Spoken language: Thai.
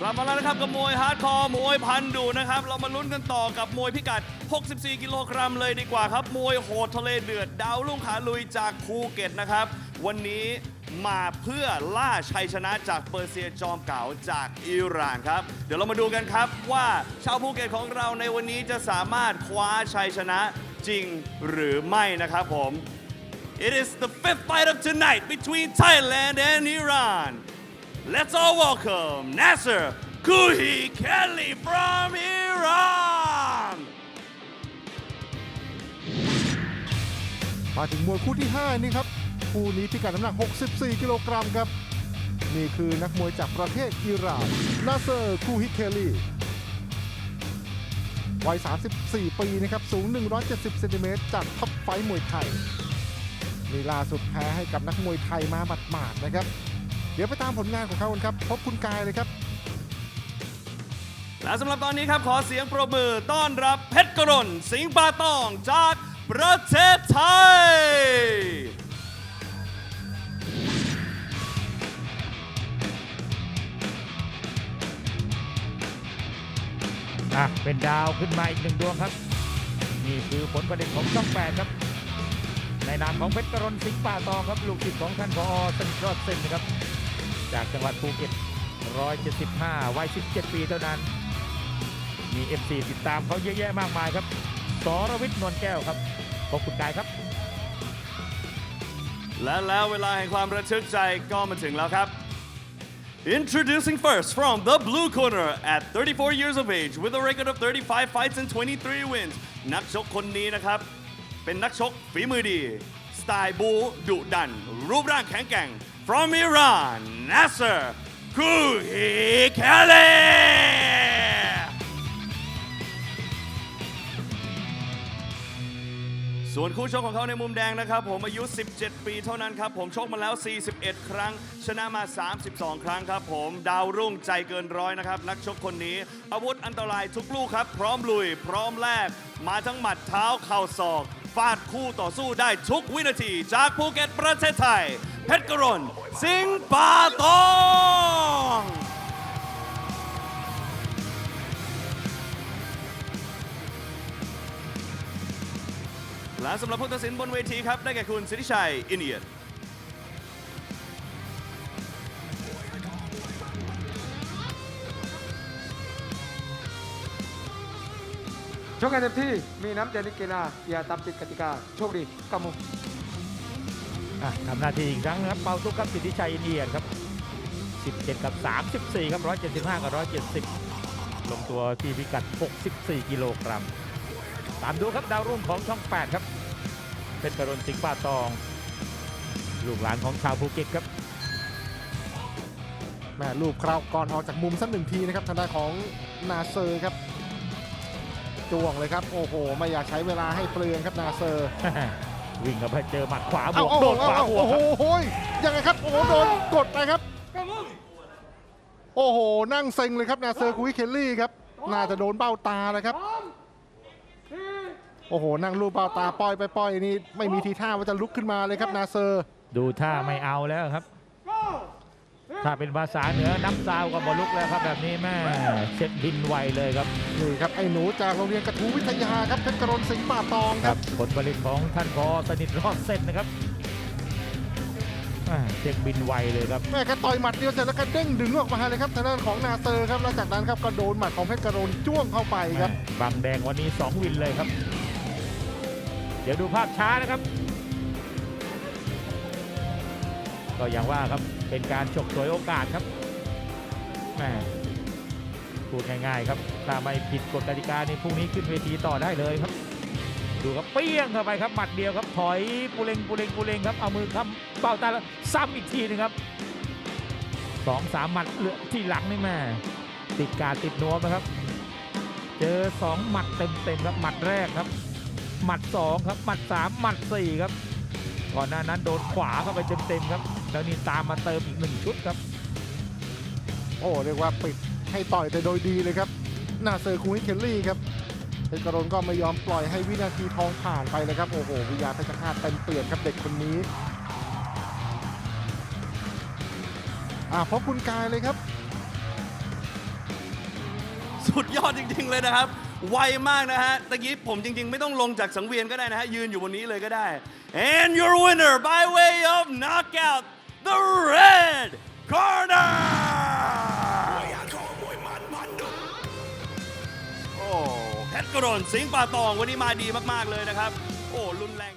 กลับมาแล้วนะครับกับมวยฮาร์ดคอร์มวยพันดุนะครับ เรามาลุ้นกันต่อกับมวยพิกัด 64 กิโลกรัมเลยดีกว่าครับ มวยโหดทะเลเดือด ดาวลุ่งขาลุยจากภูเก็ตนะครับ วันนี้มาเพื่อล่าชัยชนะจากเปอร์เซียจอมเก่าจากอิหร่านครับ เดี๋ยวเรามาดูกันครับว่าชาวภูเก็ตของเราในวันนี้จะสามารถคว้าชัยชนะจริงหรือไม่นะครับผม It is the fifth fight of tonight between Thailand and Iran. Let's all welcome Nasser Kuhi Kelly from Iran. มาถึงมวยคู่ที่ 5 นี่ครับ คู่นี้พิกัดน้ำหนัก 64 กิโลกรัมครับ นี่คือนักมวยจากประเทศอิหร่านนาเซอร์คูฮิเคลีวัย 34 ปีนะครับ สูง 170 เซนติเมตรจากท็อปไฟมวยไทยนี่ล่าสุดแพ้ให้กับนักมวยไทยมาหมาดๆนะครับ เดี๋ยวไปตามผลงานของเขากันครับ พบคุณกายเลยครับ และสำหรับตอนนี้ครับขอเสียงปรบมือต้อนรับเพชรกรณสิงห์ปาตองจากประเทศไทยอะเป็นดาวขึ้นมาอีกหนึ่งดวงครับ นี่คือผลประเด็นของช่องแปดครับ ในนามของเพชรกรณสิงห์ป่าตองครับ ลูกศิษย์ของท่านพอสนิทรอดเส้นนะครับ จากจังหวัดภูเก็ต 175 วัย 17 ปีเท่านั้น มี FC ติดตามเขาเยอะแยะมากมายครับ สรวิทย์นวลแก้วครับ ขอบคุณกายครับ และแล้วเวลาแห่งความระทึกใจก็มาถึงแล้วครับ Introducing first from the blue corner at 34 years of age with a record of 35 fights and 23 wins นักชกคนนี้นะครับ เป็นนักชกฝีมือดี สไตล์บูดุดัน รูปร่างแข็งแกร่ง from Iran Nasser Kuhikale ส่วนคู่ชกของเขาในมุมแดงนะครับ ผมอายุ 17 ปีเท่านั้นครับ ผมชกมาแล้ว 41 ครั้ง ชนะมา 32 ครั้งครับ ผมดาวรุ่งใจเกินร้อยนะครับ นักชกคนนี้ อาวุธอันตรายทุกลูกครับ พร้อมลุย พร้อมแลกมาทั้งหมัดเท้าเข่าศอก ฟาดคู่ต่อสู้ได้ทุกวินาทีจากภูเก็ตประเทศไทย เพชรกรณสิงห์ปาตองและสำหรับผู้ตัดสินบนเวทีครับ ได้แก่คุณสิทธิชัย อินเดีย ชกกันเต็มที่มีน้ำใจในกีฬาอย่าตามติดกติกาโชคดีกำมุอะทำหน้าที่อีกครั้งนะครับเปาตุกครับสิทธิชัยอินเดียนครับ 17 กับ 34 ครับ 175 กับ 170 ลงตัวที่พิกัด 64 กิโลกรัม ตามดูครับดาวรุ่งของช่อง 8 ครับเป็นกรณสิงห์ป่าตอง ลูกหลานของชาวภูเก็ตครับแม่รูปคราวก่อนออกจากมุมสักหนึ่งทีนะครับทางด้านของนาเซอร์ครับ จ้วงเลยครับ โอ้โห ไม่อยากใช้เวลาให้เปลืองครับนาเซอร์วิ่งเข้าไปเจอหมัดขวาบเอาวกเอาโดนขเอาวาเอาบวกโอ้คโหรับโอ้ยยังไงครับโอ้โหโดนกดไปครับ โอ้โห นั่งเซ็งเลยครับนาเซอร์คุยเคลลี่ครับ น่าจะโดนเบ้าตาเลยครับ โอ้โห นั่งรูปเบ้าตาปล่อยไปปล่อยนี่ไม่มีทีท่าว่าจะลุกขึ้นมาเลยครับนาเซอร์ ดูท่าไม่เอาแล้วครับ ถ้าเป็นภาษาเหนือน้ำซาวกับบอลุกแล้วครับแบบนี้แม่เช็ดดินไวเลยครับนี่ครับไอ้หนูจากโรงเรียนกระทู้วิทยาครับเพชรกรณสิงห์ป่าตองครับผลผลิตของท่านพอสนิทรอดเส้นนะครับอ่าเช็คบินไวเลยครับแม่แค่ต่อยหมัดเดียวเสร็จแล้วก็เด้งดึงออกมาเลยครับทางด้านของนาเซอร์ครับแล้วจากนั้นครับก็โดนหมัดของเพชรกรณจ้วงเข้าไปครับบางแดงวันนี้ 2 วินเลยครับ เดี๋ยวดูภาพช้านะครับ ก็อย่างว่าครับเป็นการฉกฉวยโอกาสครับแม่พูดง่ายๆครับถ้าไม่ผิดกฎกติกานี่พรุ่งนี้ขึ้นเวทีต่อได้เลยครับ ดูครับเปี้ยงเข้าไปครับหมัดเดียวครับถอยปูเลงปูเลงปูเลงครับเอามือค้ำเป้าตาแล้วซ้ำอีกทีหนึงครับสองสามหมัดเหลือที่หลังนี่แม่ติดการติดนัวนะครับ เจอสองหมัดเต็มๆครับหมัดแรกครับ หมัดสองครับหมัดสามหมัดสี่ครับ ก่อนหน้านั้นโดนขวาเข้าไปเต็มๆครับ แล้วนี่ตามมาเติมอีกหนึ่งชุดครับ โอ้เรียกว่าปิดให้ต่อยแต่โดยดีเลยครับนาเซอร์คุยเคลลี่ครับเพชรกรณก็ไม่ยอมปล่อยให้วินาทีทองผ่านไปเลยครับ โอ้โหวิยาเพชรฆาตเต็มเปลี่ยนครับเด็กคนนี้อ่าพบคุณกายเลยครับ สุดยอดจริง ๆ เลยนะครับ ไวมากนะฮะตะกี้ผมจริง ๆ ไม่ต้องลงจากสังเวียนก็ได้นะฮะ ยืนอยู่บนนี้เลยก็ได้ and your winner by way of knockout the red corner โอ้เพชรกรณสิงห์ป่าตองวันนี้มาดีมาก ๆ เลยนะครับ โอ้ รุนแรง